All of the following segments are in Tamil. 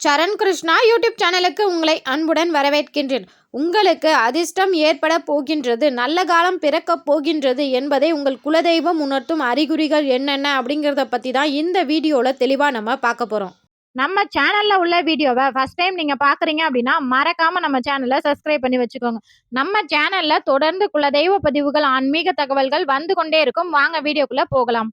சரண் கிருஷ்ணா யூடியூப் சேனலுக்கு உங்களை அன்புடன் வரவேற்கின்றேன். உங்களுக்கு அதிர்ஷ்டம் ஏற்பட போகின்றது நல்ல காலம் பிறக்கப் போகின்றது என்பதை உங்கள் குலதெய்வம் உணர்த்தும் அறிகுறிகள் என்னென்ன அப்படிங்கிறத பற்றி தான் இந்த வீடியோவில் தெளிவாக நம்ம பார்க்க போகிறோம் நம்ம சேனலில் உள்ள வீடியோவை ஃபர்ஸ்ட் டைம் நீங்கள் பார்க்குறீங்க அப்படின்னா மறக்காமல் நம்ம சேனலை சப்ஸ்கிரைப் பண்ணி வச்சுக்கோங்க. நம்ம சேனலில் தொடர்ந்து குலதெய்வ பதிவுகள் ஆன்மீக தகவல்கள் வந்து கொண்டே இருக்கும். வாங்க வீடியோக்குள்ளே போகலாம்.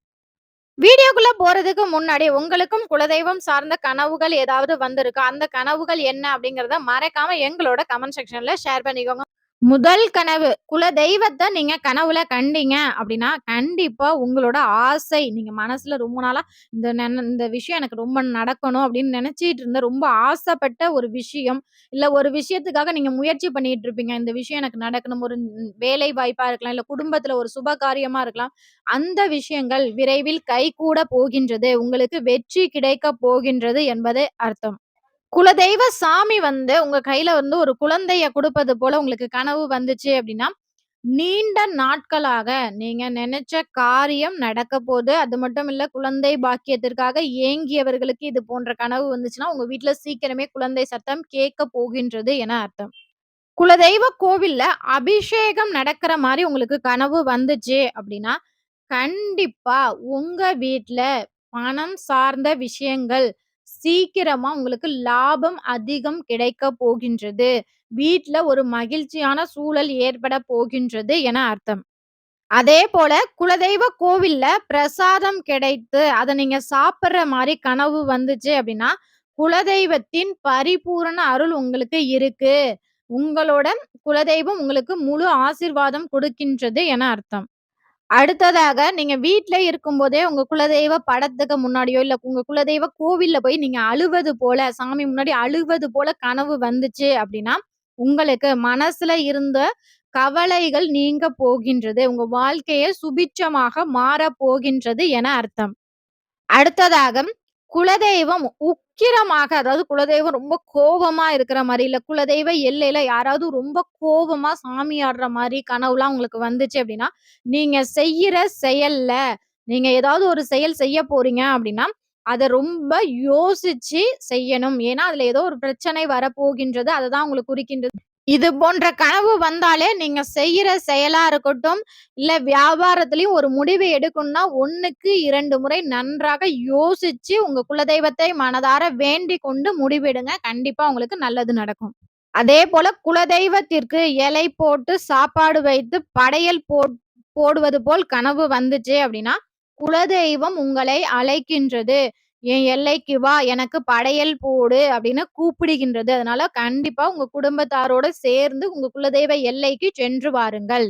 வீடியோக்குள்ள போறதுக்கு முன்னாடி உங்களுக்கும் குலதெய்வம் சார்ந்த கனவுகள் ஏதாவது வந்திருக்கா? அந்த கனவுகள் என்ன அப்படிங்கறத மறக்காம எங்களோட கமெண்ட் செக்ஷன்ல ஷேர் பண்ணிக்கோங்க. முதல் கனவு குல தெய்வத்தை நீங்க கனவுல கண்டீங்க அப்படின்னா கண்டிப்பா உங்களோட ஆசை நீங்க மனசுல ரொம்ப நாளா இந்த நென- இந்த விஷயம் எனக்கு ரொம்ப நடக்கணும் அப்படின்னு நினைச்சிட்டு இருந்த ரொம்ப ஆசைப்பட்ட ஒரு விஷயம் இல்ல ஒரு விஷயத்துக்காக நீங்க முயற்சி பண்ணிட்டு இருப்பீங்க. இந்த விஷயம் எனக்கு நடக்கணும் ஒரு வேலை வாய்ப்பா இருக்கலாம் இல்ல குடும்பத்துல ஒரு சுப காரியமா இருக்கலாம். அந்த விஷயங்கள் விரைவில் கைகூட போகின்றது. உங்களுக்கு வெற்றி கிடைக்க போகின்றது என்பதே அர்த்தம். குலதெய்வ சாமி வந்து உங்க கையில வந்து ஒரு குழந்தைய கொடுப்பது போல உங்களுக்கு கனவு வந்துச்சு அப்படின்னா நீண்ட நாட்களாக நீங்க நினைச்ச காரியம் நடக்க போகுது அது மட்டும் இல்ல குழந்தை பாக்கியத்திற்காக ஏங்கியவர்களுக்கு இது போன்ற கனவு வந்துச்சுன்னா உங்க வீட்டுல சீக்கிரமே குழந்தை சத்தம் கேட்க போகின்றது என அர்த்தம். குலதெய்வ கோவில்ல அபிஷேகம் நடக்கிற மாதிரி உங்களுக்கு கனவு வந்துச்சு அப்படின்னா கண்டிப்பா உங்க வீட்டுல பணம் சார்ந்த விஷயங்கள் சீக்கிரமா உங்களுக்கு லாபம் அதிகம் கிடைக்க போகின்றது. வீட்ல ஒரு மகிழ்ச்சியான சூழல் ஏற்பட போகின்றது என அர்த்தம். அதே போல குலதெய்வ கோவில்ல பிரசாதம் கிடைத்து அதை நீங்க சாப்பிடுற மாதிரி கனவு வந்துச்சு அப்படின்னா குலதெய்வத்தின் பரிபூரண அருள் உங்களுக்கு இருக்கு. உங்களோட குலதெய்வம் உங்களுக்கு முழு ஆசிர்வாதம் கொடுக்கின்றது என அர்த்தம். அடுத்ததாக நீங்க வீட்ல இருக்கும்போதே உங்க குலதெய்வ படத்துக்கு முன்னாடியோ இல்ல உங்க குலதெய்வ கோவில்ல போய் நீங்க அழுவது போல சாமி முன்னாடி அழுவது போல கனவு வந்துச்சு அப்படின்னா உங்களுக்கு மனசுல இருந்த கவலைகள் நீங்க போகின்றது. உங்க வாழ்க்கையே சுபிட்சமாக மாற போகின்றது என அர்த்தம். அடுத்ததாக குலதெய்வம் உக்கிரமாக அதாவது குலதெய்வம் ரொம்ப கோபமா இருக்கிற மாதிரி இல்ல குலதெய்வ எல்லையில யாராவது ரொம்ப கோபமா சாமி ஆடுற மாதிரி கனவுலாம் உங்களுக்கு வந்துச்சு அப்படின்னா நீங்க செய்யற செயல்ல நீங்க ஏதாவது ஒரு செயல் செய்ய போறீங்க அப்படின்னா அதை ரொம்ப யோசிச்சு செய்யணும். ஏன்னா அதுல ஏதோ ஒரு பிரச்சனை வரப்போகின்றது அதுதான் உங்களுக்கு குறிக்கின்றது. இது போன்ற கனவு வந்தாலே நீங்க செய்யற செயலா இருக்கட்டும் இல்ல வியாபாரத்திலயும் ஒரு முடிவு எடுக்கணும்னா ஒண்ணுக்கு இரண்டு முறை நன்றாக யோசிச்சு உங்க குலதெய்வத்தை மனதார வேண்டி கொண்டு முடிவெடுங்க. கண்டிப்பா உங்களுக்கு நல்லது நடக்கும். அதே போல குலதெய்வத்திற்கு இலை போட்டு சாப்பாடு வைத்து படையல் போ போடுவது போல் கனவு வந்துச்சு அப்படின்னா குலதெய்வம் உங்களை அழைக்கின்றது. என் எல்லைக்கு வா எனக்கு படையல் போடு அப்படின்னு கூப்பிடுகின்றது. அதனால கண்டிப்பா உங்க குடும்பத்தாரோட சேர்ந்து உங்க குலதெய்வ எல்லைக்கு சென்று வாருங்கள்.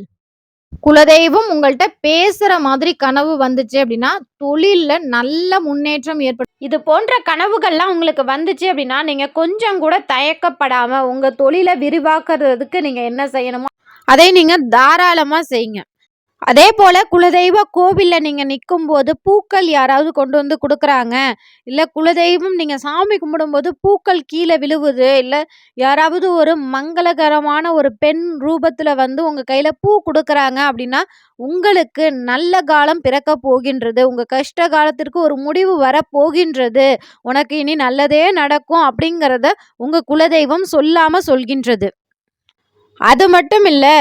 குலதெய்வம் உங்கள்கிட்ட பேசுற மாதிரி கனவு வந்துச்சு அப்படின்னா தொழில்ல நல்ல முன்னேற்றம் ஏற்படும் இது போன்ற கனவுகள்லாம் உங்களுக்கு வந்துச்சு அப்படின்னா நீங்க கொஞ்சம் கூட தயக்கப்படாம உங்க தொழிலை விரிவாக்குறதுக்கு நீங்க என்ன செய்யணுமோ அதை நீங்க தாராளமா செய்யுங்க. அதே போல குலதெய்வ கோவிலில் நீங்கள் நிற்கும் போது பூக்கள் யாராவது கொண்டு வந்து கொடுக்குறாங்க? இல்லை குலதெய்வம் நீங்கள் சாமி கும்பிடும்போது பூக்கள் கீழே விழுவுது? இல்லை யாராவது ஒரு மங்களகரமான ஒரு பெண் ரூபத்தில் வந்து உங்கள் கையில் பூ கொடுக்குறாங்க அப்படின்னா உங்களுக்கு நல்ல காலம் பிறக்க போகின்றது. உங்கள் கஷ்ட காலத்திற்கு ஒரு முடிவு வர போகின்றது உனக்கு இனி நல்லதே நடக்கும் அப்படிங்கிறத உங்கள் குலதெய்வம் சொல்லாமல் சொல்கின்றது. அது மட்டும் இல்லை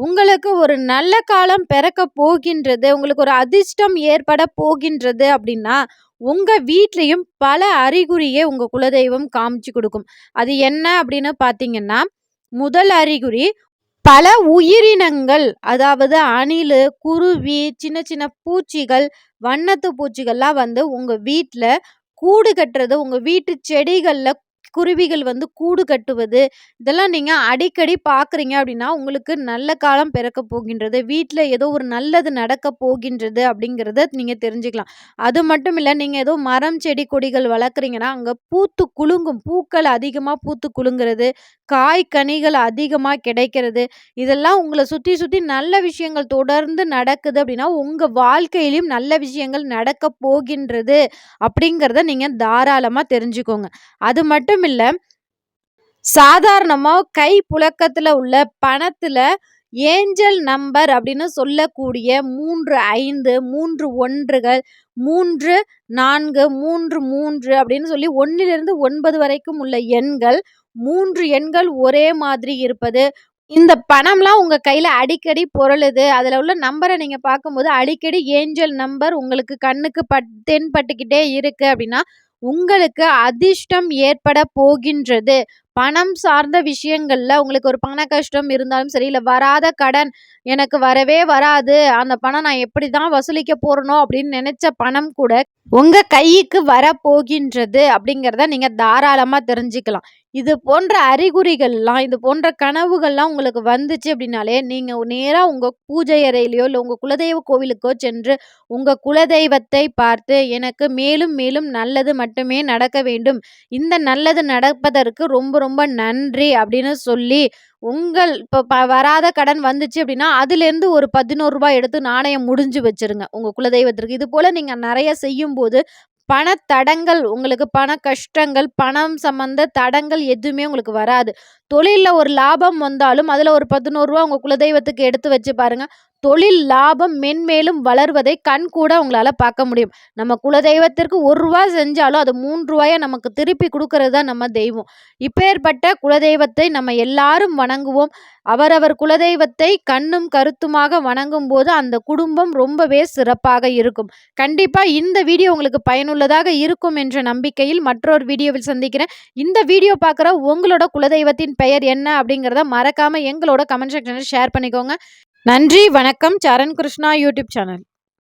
உங்களுக்கு ஒரு நல்ல காலம் பிறக்க போகின்றது உங்களுக்கு ஒரு அதிர்ஷ்டம் ஏற்பட போகின்றது அப்படின்னா உங்க வீட்லேயும் பல அறிகுறியை உங்க குலதெய்வம் காமிச்சு கொடுக்கும். அது என்ன அப்படின்னு பார்த்தீங்கன்னா முதல் அறிகுறி பல உயிரினங்கள் அதாவது அணில் குருவி சின்ன சின்ன பூச்சிகள் வண்ணத்து பூச்சிகள்லாம் வந்து உங்க வீட்டில் கூடு கட்டுறது உங்கள் வீட்டு செடிகளில் குருவிகள் வந்து கூடு கட்டுவது இதெல்லாம் நீங்கள் அடிக்கடி பார்க்குறீங்க அப்படின்னா, உங்களுக்கு நல்ல காலம் பிறக்க போகின்றது. வீட்டில் ஏதோ ஒரு நல்லது நடக்க போகின்றது அப்படிங்கிறத நீங்கள் தெரிஞ்சுக்கலாம். அது மட்டும் இல்லை நீங்கள் ஏதோ மரம், செடி, கொடிகள் வளர்க்குறீங்கன்னா, அங்கே பூத்து குலுங்கும். பூக்கள் அதிகமாக பூத்து குலுங்குறது, காய், கனிகள் அதிகமாக கிடைக்கிறது. இதெல்லாம் உங்களை சுற்றி சுற்றி நல்ல விஷயங்கள் தொடர்ந்து நடக்குது அப்படின்னா, உங்கள் வாழ்க்கையிலையும் நல்ல விஷயங்கள் நடக்க போகின்றது அப்படிங்கிறத நீங்கள் தாராளமாக தெரிஞ்சுக்கோங்க. அது மட்டும் இல்லை சாதாரணமாக கை புழக்கத்தில் உள்ள பணத்தில் ஏஞ்சல் நம்பர் அப்படின்னு சொல்லக்கூடிய மூன்று ஐந்து மூன்று ஒன்றுகள் மூன்று நான்கு மூன்று மூன்று அப்படின்னு சொல்லி ஒன்றிலிருந்து ஒன்பது வரைக்கும் உள்ள எண்கள் மூன்று எண்கள் ஒரே மாதிரி இருப்பது. இந்த பணம்லாம் உங்கள் கையில் அடிக்கடி பொருளுது. அதில் உள்ள நம்பரை நீங்கள் பார்க்கும்போது அடிக்கடி ஏஞ்சல் நம்பர் உங்களுக்கு கண்ணுக்கு பட் தென்பட்டுக்கிட்டே இருக்குது அப்படின்னா உங்களுக்கு அதிர்ஷ்டம் ஏற்பட போகின்றது. பணம் சார்ந்த விஷயங்கள்ல உங்களுக்கு ஒரு பண கஷ்டம் இருந்தாலும் சரி இல்லை வராத கடன் எனக்கு வரவே வராது அந்த பணம் நான் எப்படி தான் வசூலிக்க போறனோ அப்படின்னு நினைச்ச பணம் கூட உங்க கைக்கு வர போகின்றது அப்படிங்கிறத நீங்க தாராளமா தெரிஞ்சுக்கலாம். இது போன்ற அறிகுறிகள்லாம் இது போன்ற கனவுகள்லாம் உங்களுக்கு வந்துச்சு அப்படின்னாலே நீங்கள் நேராக உங்கள் பூஜை அறையிலையோ இல்லை உங்கள் குலதெய்வ கோவிலுக்கோ சென்று உங்கள் குலதெய்வத்தை பார்த்து எனக்கு மேலும் மேலும் நல்லது மட்டுமே நடக்க வேண்டும். இந்த நல்லது நடப்பதற்கு ரொம்ப ரொம்ப நன்றி அப்படின்னு சொல்லி உங்கள் இப்போ ப வராத கடன் வந்துச்சு அப்படின்னா அதுலேருந்து ஒரு பதினோரு ரூபாய் எடுத்து நாணயம் முடிஞ்சு வச்சிருங்க. உங்கள் குலதெய்வத்திற்கு. இது போல் நீங்கள் நிறைய செய்யும்போது பண தடங்கள் உங்களுக்கு பண கஷ்டங்கள் பணம் சம்மந்த தடங்கள் எதுவுமே உங்களுக்கு வராது. தொழிலில் ஒரு லாபம் வந்தாலும் அதில் ஒரு பதினோரு ரூபா உங்கள் குலதெய்வத்துக்கு எடுத்து வச்சு பாருங்கள் தொழில் லாபம் மென்மேலும் வளர்வதை கண் கூட உங்களால் பார்க்க முடியும். நம்ம குலதெய்வத்திற்கு ஒரு ரூபா செஞ்சாலும் அது மூன்று ரூபாயை நமக்கு திருப்பி கொடுக்கறது தான் நம்ம தெய்வம். இப்பேற்பட்ட குலதெய்வத்தை நம்ம எல்லாரும் வணங்குவோம். அவரவர் குலதெய்வத்தை கண்ணும் கருத்துமாக வணங்கும் போது அந்த குடும்பம் ரொம்பவே சிறப்பாக இருக்கும். கண்டிப்பாக இந்த வீடியோ உங்களுக்கு பயனுள்ளதாக இருக்கும் என்ற நம்பிக்கையில் மற்றொரு வீடியோவில் சந்திக்கிறேன். இந்த வீடியோ பார்க்குற உங்களோட குலதெய்வத்தின் பெயர் என்ன அப்படிங்கிறத மறக்காமல் எங்களோட கமெண்ட் செக்ஷனில் ஷேர் பண்ணிக்கோங்க. நன்றி வணக்கம் சரண் கிருஷ்ணா யூடியூப் சேனல்.